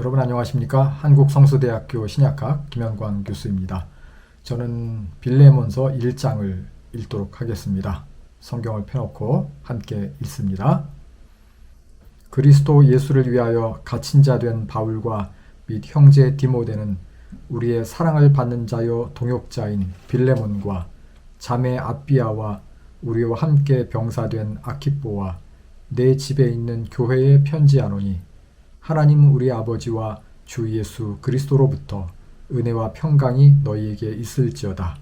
여러분 안녕하십니까? 한국성수대학교 신약학 김현광 교수입니다. 저는 빌레몬서 1장을 읽도록 하겠습니다. 성경을 펴놓고 함께 읽습니다. 그리스도 예수를 위하여 갇힌 자 된 바울과 및 형제 디모데는 우리의 사랑을 받는 자여 동역자인 빌레몬과 자매 아비아와 우리와 함께 병사된 아키뽀와 내 집에 있는 교회에 편지하노니 하나님 우리 아버지와 주 예수 그리스도로부터 은혜와 평강이 너희에게 있을지어다.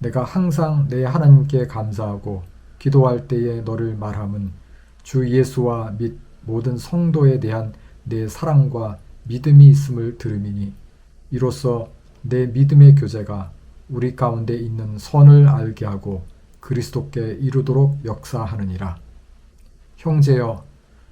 내가 항상 내 하나님께 감사하고 기도할 때에 너를 말함은 주 예수와 및 모든 성도에 대한 내 사랑과 믿음이 있음을 들음이니 이로써 내 믿음의 교제가 우리 가운데 있는 선을 알게 하고 그리스도께 이루도록 역사하느니라. 형제여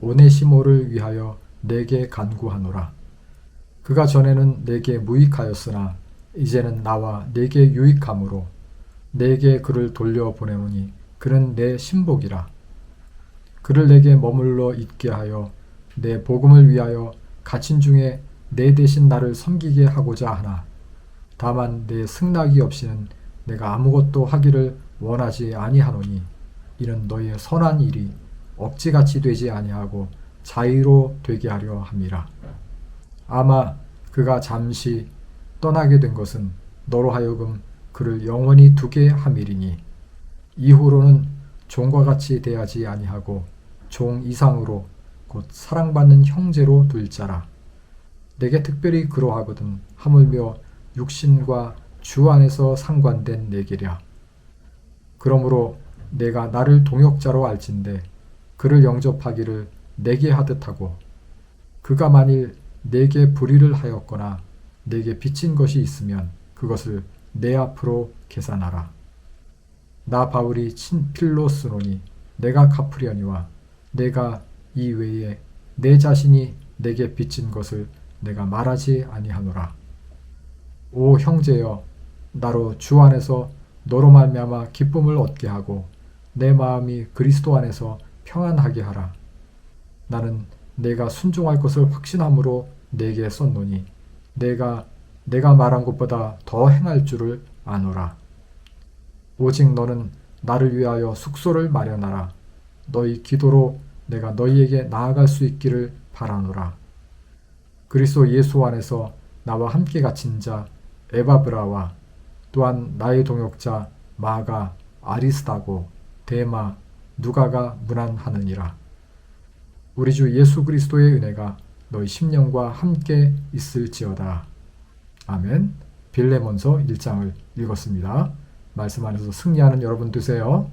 오네시모를 위하여 내게 간구하노라. 그가 전에는 내게 무익하였으나 이제는 나와 내게 유익함으로 내게 그를 돌려보내노니 그는 내 신복이라. 그를 내게 머물러 있게 하여 내 복음을 위하여 갇힌 중에 내 대신 나를 섬기게 하고자 하나. 다만 내 승낙이 없이는 내가 아무것도 하기를 원하지 아니하노니 이는 너의 선한 일이 억지같이 되지 아니하고 자유로 되게 하려 함이라. 아마 그가 잠시 떠나게 된 것은 너로 하여금 그를 영원히 두게 함이리니 이후로는 종과 같이 대하지 아니하고 종 이상으로 곧 사랑받는 형제로 둘 자라. 내게 특별히 그러하거든 하물며 육신과 주 안에서 상관된 내게랴. 그러므로 내가 나를 동역자로 알진대 그를 영접하기를 내게 하듯 하고 그가 만일 내게 불의를 하였거나 내게 빚진 것이 있으면 그것을 내 앞으로 계산하라. 나 바울이 친필로 쓰노니 내가 갚으려니와 내가 이 외에 내 자신이 내게 빚진 것을 내가 말하지 아니하노라. 오 형제여 나로 주 안에서 너로 말미암아 기쁨을 얻게 하고 내 마음이 그리스도 안에서 평안하게 하라. 나는 내가 순종할 것을 확신함으로 내게 썼노니 내가 내가 말한 것보다 더 행할 줄을 아노라. 오직 너는 나를 위하여 숙소를 마련하라. 너희 기도로 내가 너희에게 나아갈 수 있기를 바라노라. 그리스도 예수 안에서 나와 함께 갇힌 자 에바브라와 또한 나의 동역자 마가 아리스다고 데마 누가가 문안하느니라. 우리 주 예수 그리스도의 은혜가 너희 심령과 함께 있을지어다. 아멘. 빌레몬서 1장을 읽었습니다. 말씀 안에서 승리하는 여러분 되세요.